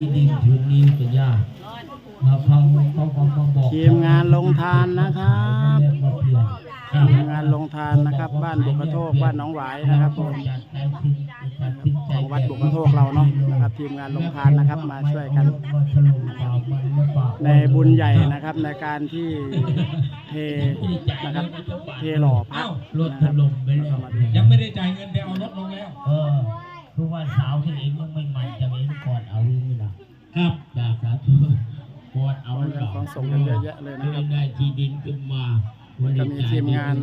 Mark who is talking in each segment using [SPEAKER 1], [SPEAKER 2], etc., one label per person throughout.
[SPEAKER 1] ที่ดินผืนนี้ก็ยากมาเขาเขาก็มาบอก
[SPEAKER 2] ทีมงานลงทานนะครับ
[SPEAKER 1] เรียกมาเปลี่ยน
[SPEAKER 2] ทีมงานลงทานนะครับ บ้านบุกกระโทกบ้านหน้องหวายนะครับผม
[SPEAKER 1] จัดใจทิ้งจัดทิ้งใจ
[SPEAKER 2] ของวัดบุกกระโทกเราเนาะนะครับ ทีมงานลงทานนะครับมาช่วยกัน
[SPEAKER 1] มาถล่มเปล่ามันหรือเปล่า
[SPEAKER 2] ในบุญใหญ่นะครับในการที่เทนะครับเทหล่อพระ
[SPEAKER 1] เอ้ารถ
[SPEAKER 2] นะ
[SPEAKER 1] ถ
[SPEAKER 2] ครับ
[SPEAKER 1] ล่มไปแล้ว
[SPEAKER 3] ยังไม่ได้จ่ายเงินแต่เอารถลงแล้ว
[SPEAKER 1] เออคือว่าสาวที่เองยังไม่มันจะเองก่อนเอาอยู่นะ ครับจ้าสาธุก่อนเอา
[SPEAKER 2] เรื่องของส่งกันเยอะแยะเลยนะครับ
[SPEAKER 1] ได้ที่ดินขึ้นมา
[SPEAKER 2] จะมีทีมงาน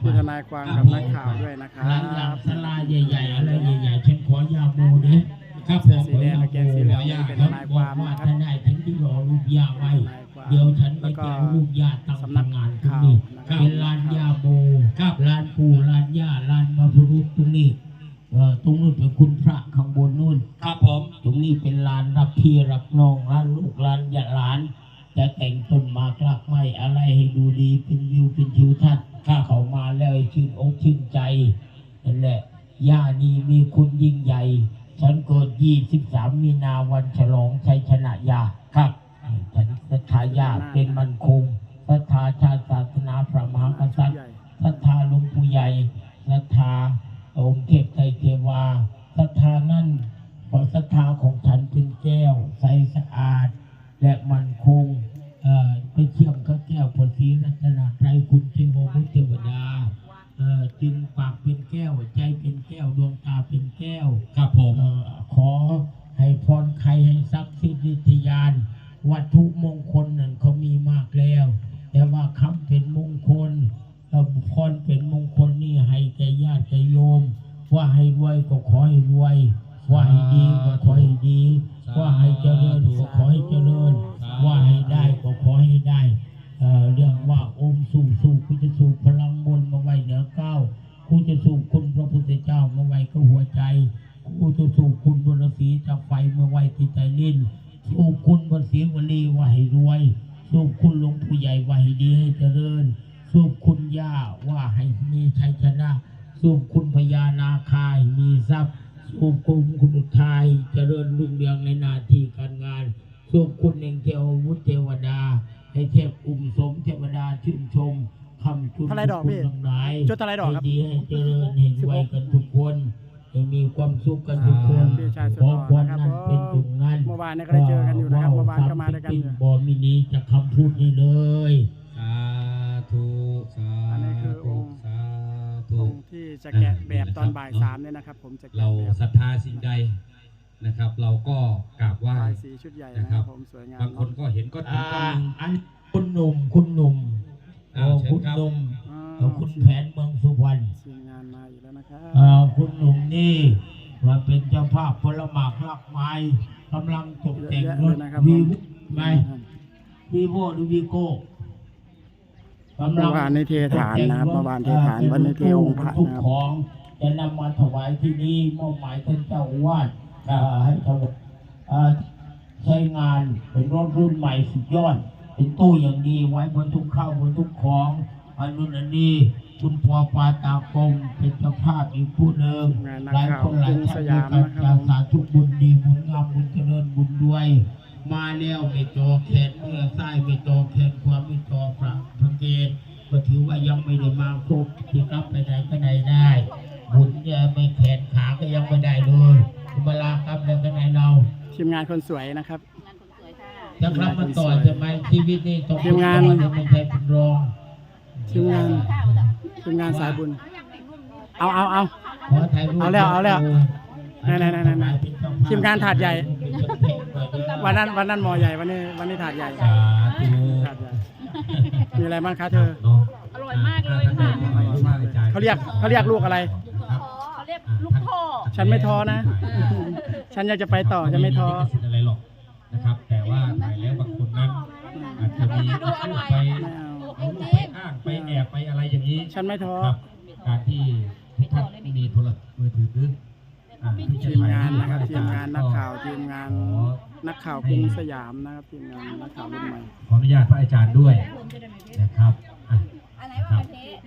[SPEAKER 2] ผู้ทนายความกับนักข่าวด้วยนะครั
[SPEAKER 1] ร้านยาง
[SPEAKER 2] บ
[SPEAKER 1] สลาใหญ่ๆอะไรใหญ่ๆฉันขอยาโมเด้
[SPEAKER 3] ครับผ
[SPEAKER 2] เสื้อ
[SPEAKER 3] ม
[SPEAKER 2] สีแดงกับแกงสีเหลืองนี่เป็นทนายความ
[SPEAKER 1] ว่า
[SPEAKER 2] นะครับ
[SPEAKER 1] ถ้าได้ฉันที่รอลูกยาไว้
[SPEAKER 2] ทนายความ
[SPEAKER 1] เดี๋ยวฉันไป
[SPEAKER 2] แล้วก็
[SPEAKER 1] จะเอาลูกยาตั้ง
[SPEAKER 2] สำนัก
[SPEAKER 1] ทำงานตรง
[SPEAKER 2] ข่าว
[SPEAKER 1] นี้
[SPEAKER 2] นะครับ
[SPEAKER 1] เป็นลานยาโมครับลานปู่ลานย่าลานมาพรุษตรงนี้ เออตรงนู้นเป็นคุณพระข้างบนนู่น
[SPEAKER 3] ครับผม
[SPEAKER 1] ตรงนี้เป็นลานรับพี่รับน้องร้านลูกร้านยาหลาน จะแต่งต้นหมากลากไม้อะไรให้ดูดีเป็นวิวเป็นทิวทัศน์ถ้าเขามาแล้วให้ชื่นอกชื่นใจนั่นแหละย่านี่มีคุณยิ่งใหญ่ ฉันเกิด23มีนาวันฉลองชัยชนะยาครับฉันศรัทธาญาเป็นมันคงศรัทธาชาติศาสนาพระมหากษัตริย์
[SPEAKER 2] ใหญ่
[SPEAKER 1] ศรัทธาหลวงปู่ใหญ่ศรัทธา องค์เทพไทรเทวาศรัทธานั่นเพราะศรัทธาของฉัน ว่าให้เจริญก็ขอให้เจริญ ว่าให้ได้ก็ขอให้ได้เอ่อเรื่องว่าอมสู่สู่คุณจะสู่พลังบนต์มาไว้เหนือเก้าคุณจะสู่คุณพระพุทธเจ้ามาไว้ก็หัวใจกูจะสู่คุณบนสีจากไฟมาไว้ที่ใจลิ้นสู่คุณบนเสียงวลีว่าให้รวย สู่คุณหลวงผู้ใหญ่ว่าให้ดีให้เจริญ สู่คุณย่าว่าให้มีชัยชนะ สู่คุณพญานาคายมีทรัพย์ สู่คุณคุณอุทัยเจริญรุ่งเรืองในหนาที่การงานสู่คุณเองเทววุฒิเทวดา ให้เทพอุ้มสมเทวดาชื่นชมคำชุน
[SPEAKER 2] เท่าไรดอกพี่
[SPEAKER 1] คุณทั้งหลาย
[SPEAKER 2] จุดเท่าไรดอกครับ
[SPEAKER 1] ให้ดีให้เจริญให้รวยกันทุกคนให้มีความสุขกันทุกคน
[SPEAKER 2] พี่ชายสุด
[SPEAKER 1] ข
[SPEAKER 2] ห
[SPEAKER 1] อ
[SPEAKER 2] ล่อ
[SPEAKER 1] พร
[SPEAKER 2] นะครับ
[SPEAKER 1] นั้นเป็นตรงนั้น
[SPEAKER 2] เมื่อวานเนี่ยก็ได้เจอกันอยู่นะครับเมื่อวานก็มาด้วยกันอยู่
[SPEAKER 1] บอมินีจากคำพูดนี้เลย
[SPEAKER 3] สาธุสา
[SPEAKER 2] จะแกะแบบตอนบ่ายสามเนี่ยนะครับ ผมจะ
[SPEAKER 3] เรา
[SPEAKER 2] แกะแบบ
[SPEAKER 3] ศรัทธาสิ่งใดนะครับ เราก็กราบไหว้
[SPEAKER 2] ลายสีชุดใหญ่นะครับผมสวยงาม
[SPEAKER 3] บางคนก็เห็นก็ถึง
[SPEAKER 1] อ่า
[SPEAKER 3] ก็หนึ่ง
[SPEAKER 1] อันคุณหนุ่มคุณหนุ่ม
[SPEAKER 3] อ้า
[SPEAKER 1] โอ้
[SPEAKER 3] วเชิญ
[SPEAKER 1] คุณ
[SPEAKER 3] ครับ
[SPEAKER 1] หนุ่ม
[SPEAKER 2] อ๋อ
[SPEAKER 1] เอาคุณแผนเมืองสุพรรณ
[SPEAKER 2] ทีมงานมาอีกแล้วนะครับ
[SPEAKER 1] อ่าคุณหนุ่มนี่มาเป็นเจ้าภาพผลหมากลากไม้กำลังตกแต่ง
[SPEAKER 2] เยอะ
[SPEAKER 1] ร
[SPEAKER 2] แยะเล
[SPEAKER 1] ถ
[SPEAKER 2] ยนะครับ
[SPEAKER 1] วี
[SPEAKER 2] ผม
[SPEAKER 1] ไหมวีโวหรือวีโก้
[SPEAKER 2] เมื่อวานในเทฐานนะครับเมื่อวานเทฐานวันนี้เทองค์พระ
[SPEAKER 1] ทุก
[SPEAKER 2] นะครับ
[SPEAKER 1] ของจะนำมาถวายที่นี่มอบหมายท่านเจ้าอาวาสอ่าให้ถวายอ่าใช้งานเป็นรถรุ่นใหม่สุดยอด เป็นตู้อย่างดีไว้บนทุกข้าวบนทุกของอันนู้นอันนี้คุณพอปาตากรมเป็นเจ้าภาพอีกผู้หนึ่ง
[SPEAKER 2] งานนัก
[SPEAKER 1] หลาย
[SPEAKER 2] ข่าว
[SPEAKER 1] คนหลาย
[SPEAKER 2] กรุง
[SPEAKER 1] ท่า
[SPEAKER 2] ส
[SPEAKER 1] น
[SPEAKER 2] ยาม
[SPEAKER 1] ด้วย
[SPEAKER 2] นะค
[SPEAKER 1] กั
[SPEAKER 2] รั
[SPEAKER 1] น
[SPEAKER 2] บ
[SPEAKER 1] สาธุบุญดีบุญงามบุญเจริญบุญด้วย มาแล้วไม่จอแขนเมื่อซ้ายไม่จอแขนขวาไม่จอพระพระเกศก็ถือว่ายังไม่ได้มาครบที่กลับไปไหนก็ไหนได้ บุญเนี่ยไม่แขนขาก็ยังไม่ได้เลยเวลากลับแล้วก็ไหนเรา
[SPEAKER 2] ทีมงานคนสวยนะครับ
[SPEAKER 1] จะกลับมาต่อจะไหมชีวิตนี่ต้อง
[SPEAKER 2] ทีมงาน
[SPEAKER 1] ไม่ใช่เป็นรอง
[SPEAKER 2] ทีมงานทีมงานสายบุญ เอาเอาเอา
[SPEAKER 1] ขอถ่ายรูป
[SPEAKER 2] เอาแล้วเอาแล้วไหนๆๆๆทีมงานถาดใหญ่ วันนั้นวันนั้นหมอใหญ่วันนี้วันนี้ถาดใหญ่
[SPEAKER 3] สาธุ
[SPEAKER 2] ถาดใหญ่มีอะไรบ้างคะเธอ
[SPEAKER 3] เนาะ
[SPEAKER 4] อร่อยมากเลยค่ะ
[SPEAKER 2] เขาเรียกเขาเรียกลูกอะไร
[SPEAKER 4] เขาเรียกลูกพ่อ
[SPEAKER 2] ฉันไม่ท้อนะ ฉันอยากจะไปต่อฉันไม่ท้อ
[SPEAKER 3] สิทธิ์อะไรหรอกนะครับ แต่ว่าถ่ายแล้วบางคนนั้นอาจจะมีไป
[SPEAKER 2] ไม่เอา
[SPEAKER 3] เอารูปไปอ้างไปแอบไปอะไรอย่างนี้
[SPEAKER 2] ฉันไม่ท้อ
[SPEAKER 3] ครับการที่ทุกท่านมีโทรศัพท์มือถืออ่า ที่จะ
[SPEAKER 2] ทีมงานนะครับทีมงานนักข่าวทีมงาน
[SPEAKER 3] ขอ
[SPEAKER 2] นักข่าวกรุงสยามนะครับทีมงานนักข่าวรุ่นใหม่
[SPEAKER 3] ขออนุญาตพระอาจารย์ด้วยนะครับอะ
[SPEAKER 4] อะไร
[SPEAKER 3] ครั
[SPEAKER 4] วะ
[SPEAKER 3] บ
[SPEAKER 4] ประเทศ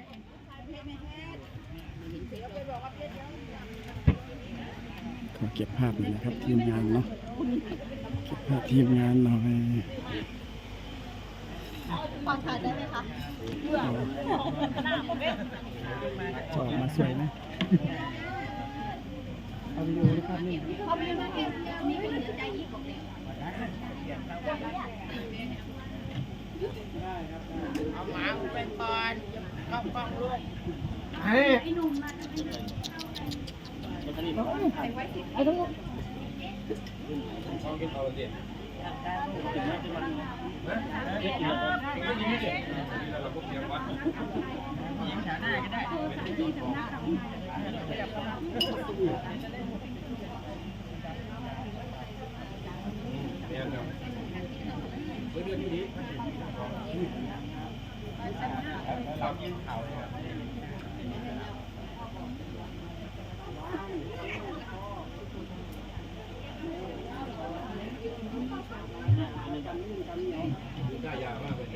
[SPEAKER 2] ขอเก็บภาพหน่อยนะครับทีมงานเนาะเก็บภาพทีมงานหน่อย
[SPEAKER 4] ฟังถ่ายได้ไหมคะ
[SPEAKER 2] จะออกมาสวยไหม เอาวิดีโอหรือภาพนิ่ง
[SPEAKER 4] เขามีมาเก็บมีเป็นใจยิ่งของเด็ก
[SPEAKER 1] เอาหมาไปก่อนเข้ากล้องลูก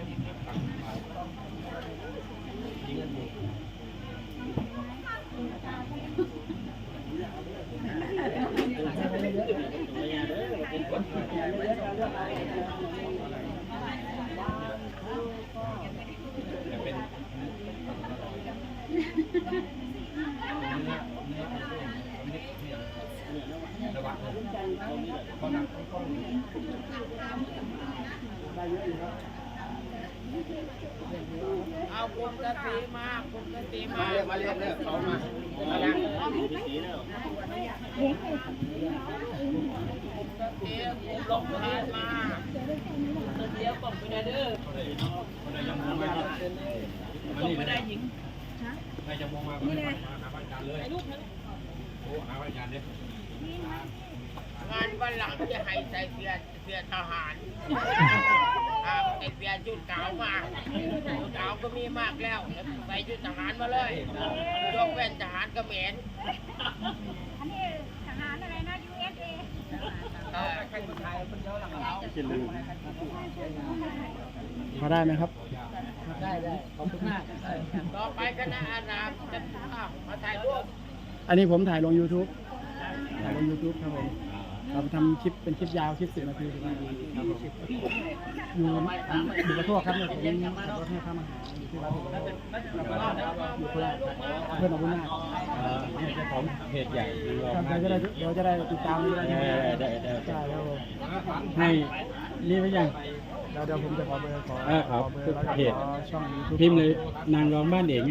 [SPEAKER 1] เอาปกติมาปกติมากมาเรียกเรียกเขามามาแล้วปกติลงทานมาเดี๋ยวกล่องไปเด้อ
[SPEAKER 3] มันไม่ได้ยิงใครจะมองมาไม่ได้มาหาอาจารย์เลยโอ้หาอาจารย์เนี่ย
[SPEAKER 1] งาน วันหลังจะให้ใส่เสื้อเสื้อทหารเอาใส่เสื้อชุดขาวมาชุดขาวก็มีมากแล้วใส่ชุดทหารมาเลยยกเว้นทหารเขมร
[SPEAKER 4] อันนี้ทหารอะไรนะ USA
[SPEAKER 1] เออใครคนไทยคนเดียวหลังเรา
[SPEAKER 2] พอได้ไหมครับ
[SPEAKER 1] ต่อไปคณะอารามจะอ้าวมาถ่ายรูป
[SPEAKER 2] อันนี้ผมถ่ายลง YouTube ถ่ายลง YouTube ครับผม เราทำคลิปเป็นคลิปยาวคลิปสิบนาทีถึงนาทีครับผมอยู่อยู่กระทั่วครับเนี่ยผมขับรถให้ข้ามมาหาอยู่ที่วัดอยู่โคราชเพื่อนมาบุญนาค
[SPEAKER 3] เจ้าของเพจใหญ่ดู
[SPEAKER 2] ครับเดี๋ยวจะได้เดี๋ยวจะได้ติดตามได้ไหม
[SPEAKER 3] ได้ได้
[SPEAKER 2] ใช่ครับผม
[SPEAKER 3] ให้นี่ไว้ยัง
[SPEAKER 2] เดี๋ยวเดี๋ยวผมจะขอเบอร์ขอ
[SPEAKER 3] เออครับ
[SPEAKER 2] อเบอร์แล้วก็
[SPEAKER 3] เพจ
[SPEAKER 2] ขอช่องยูทูบ
[SPEAKER 3] พิมพ์เลยนางรองบ้านเอง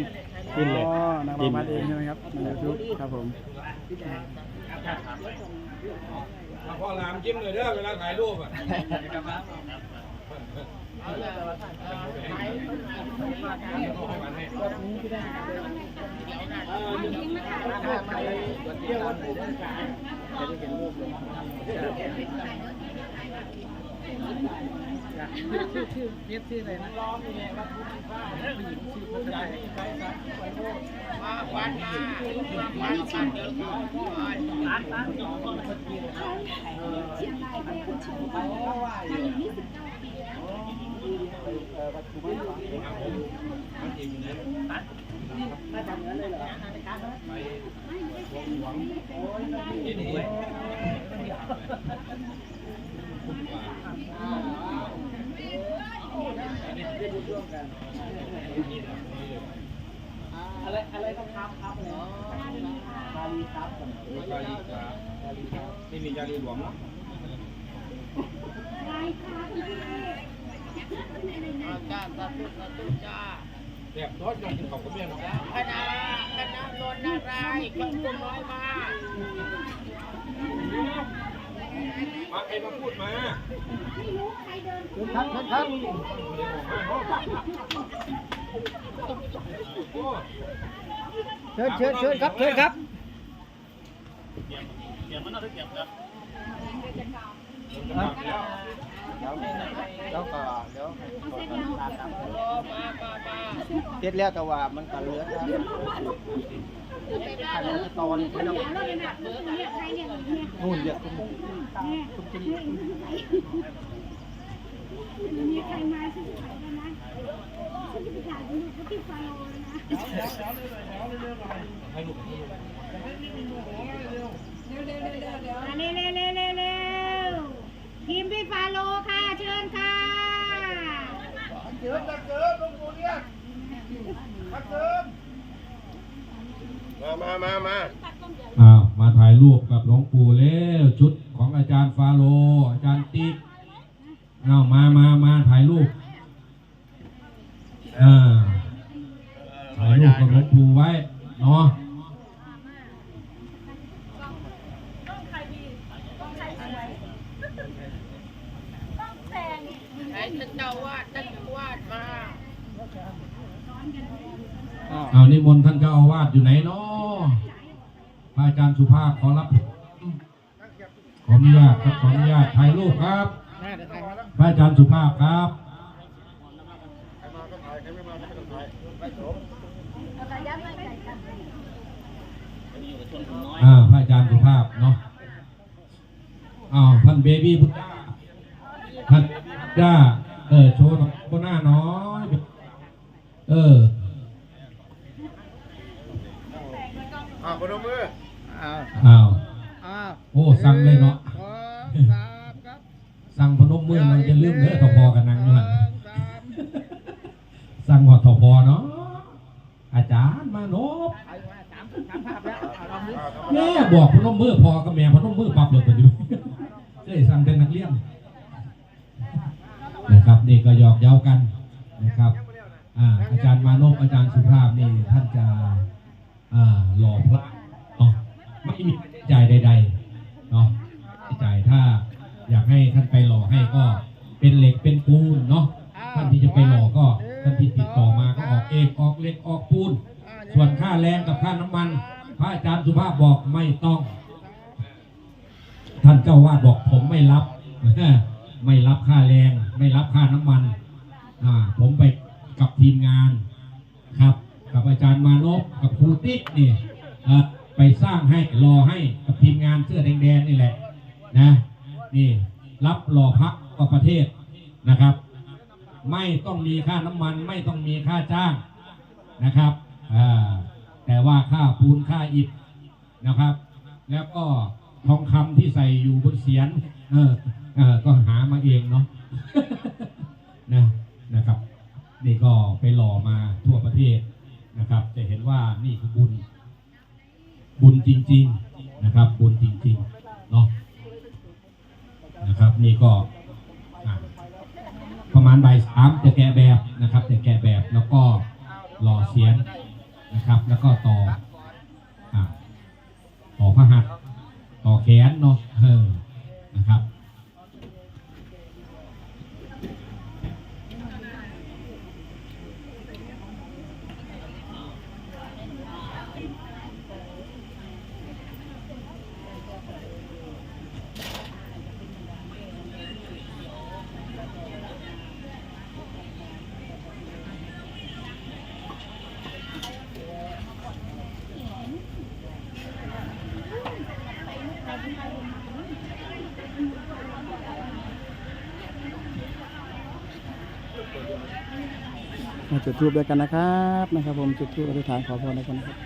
[SPEAKER 3] พิมพ์เลย
[SPEAKER 2] นางรองบ้านเองใช่ไหมครับในยูทูบครับผม
[SPEAKER 3] พ่อรามจิ้มเลยเด้อเวลาถ่ายรูปอะ
[SPEAKER 1] มาวันมามาวันกันเดี๋ยวก่อน อะไร้านร้าน
[SPEAKER 3] ไม่มียาดีหลวงเนาะ
[SPEAKER 1] อาจ้าสาธุสาธุจ้า
[SPEAKER 3] แบบทอดกันกินของกับแม่เนาะ
[SPEAKER 1] คณะคณะนนท์นารายณ์คนผู้น้อยมา
[SPEAKER 3] มาใครมาพูดมา
[SPEAKER 2] ครับครับเชิญเชิญเชิญครับเชิญครับ
[SPEAKER 5] แล้วก็เดี๋ยว
[SPEAKER 1] โอ้มามามา
[SPEAKER 5] เสร็จแล้วแต่ว่ามันก็เลือแต่ขันะ ตอนไม่ต้องนู่นเยอะคุณคุณจริง
[SPEAKER 6] มีใครมาซื้อขายกันนะซื้อขายกันอยู่ที่ฟาโรห์นะ
[SPEAKER 3] ให้ลูก
[SPEAKER 6] เร็วเร็วเร็วเร็วเร็วเร็วเร็วพิมพ์ดิ
[SPEAKER 5] มามามา
[SPEAKER 3] อ้าวมาถ่ายรูปกับหลวงปู่แล้วชุดของอาจารย์ฟาโล อาจารย์ติ๊กอ้าวมามามาถ่ายรูปอ่าถ่ายรูปกับหลวงปู่ไว้เนาะ
[SPEAKER 4] ต้องใครดีต้องใครสวยต้องแซง
[SPEAKER 1] ไอ้ท่านเจ้าวาดท่านวาดมา
[SPEAKER 2] อ้าว
[SPEAKER 3] เอานิมนต์ท่านเจ้าอาวาสอยู่ไหนเนาะ ระอาจารย์สุภาพขอรับ ขออนุญาตครับขออนุญาตถ่ายรูปครับ
[SPEAKER 2] แม่เดี๋ยวถ่ายครับ
[SPEAKER 3] พระอาจารย์สุภาพครับ
[SPEAKER 4] ระยะไม่ไกลกัน
[SPEAKER 3] อ่าพระอาจารย์สุภาพเนาะอ้าวท่านเบบี้พุทธาท่านจ้าเออโชว์ตรงหน้าน้อยเออ
[SPEAKER 5] อ่าพนมมือ
[SPEAKER 2] อ้าว
[SPEAKER 3] อ้าว
[SPEAKER 2] อ้าว
[SPEAKER 3] โอ้สั่งเลยเนาะ
[SPEAKER 2] สองสามครับ
[SPEAKER 3] สั่งพนมมือมันจะลืมเด้อทพอกันนังด้วย
[SPEAKER 2] สองสาม
[SPEAKER 3] สั่งหอดทพอเนาะอาจารย์มานพ
[SPEAKER 2] สามสามภาพแล้วเอาลองดู
[SPEAKER 3] แม่บอกพนมมือพอกับแม่พนมมือปรับเลยไปดูเคยสั่งเป็นนักเรียนนะครับนี่ก็หยอกเย้ากันนะครับอ่าอาจารย์มานพอาจารย์สุภาพนี่ท่านจะอ่าหล่อพระเนาะ ไม่มีจ่ายใด ๆ เนาะจ่ายถ้าอยากให้ท่านไปหล่อให้ก็เป็นเหล็กเป็นปูนเนาะท่านที่จะไปหล่อก็ท่านที่ติดต่อมาก็ออกเองออกเหล็กออกปูน ส่วนค่าแรงกับค่าน้ำมัน พระอาจารย์สุภาพบอกไม่ต้อง ท่านเจ้าวาดบอกผมไม่รับไม่รับค่าแรง ไม่รับค่าน้ำมันอ่าผมไปกับทีมงานครับ กับอาจารย์มานพกับครูติ๊กนี่เอ่อ ไปสร้างให้รอให้กับทีมงานเสื้อแดงๆนี่แหละนะนี่รับรอพักกับประเทศนะครับ ไม่ต้องมีค่าน้ำมันไม่ต้องมีค่าจ้างนะครับแต่ว่าค่าปูนค่าอิฐนะครับ แล้วก็ทองคำที่ใส่อยู่บนเสียนเออเออก็หามาเองเนาะนะนะครับ นี่ก็ไปหล่อมาทั่วประเทศนะครับ จะเห็นว่านี่คือบุญ บุญจริง ๆนะครับ บุญจริงๆเนาะนะครับ นี่ก็ประมาณบ่ายสามจะแกะแบบนะครับ จะแกะแบบแล้วก็หล่อเสียนนะครับ แล้วก็ต่อต่อพระหัตถ์ต่อแขนเนาะเออนะครับ
[SPEAKER 2] มาจุดทูบด้วยกันนะครับนะครับ ผมจุดทูบอธิษฐานขอพรด้วยกันนะครับ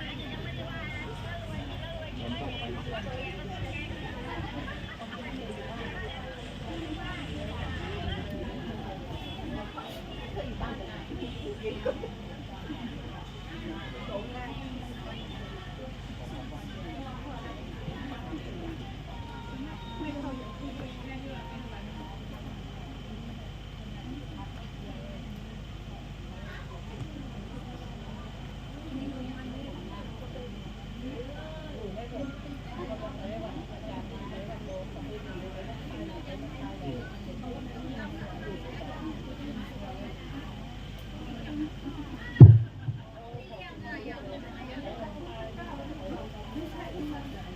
[SPEAKER 2] done.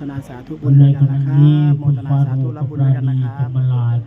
[SPEAKER 2] ทนาสาธุบุญด้วยกันนะครับโมทนาสาธุรับบุญด้วยกันนะครับ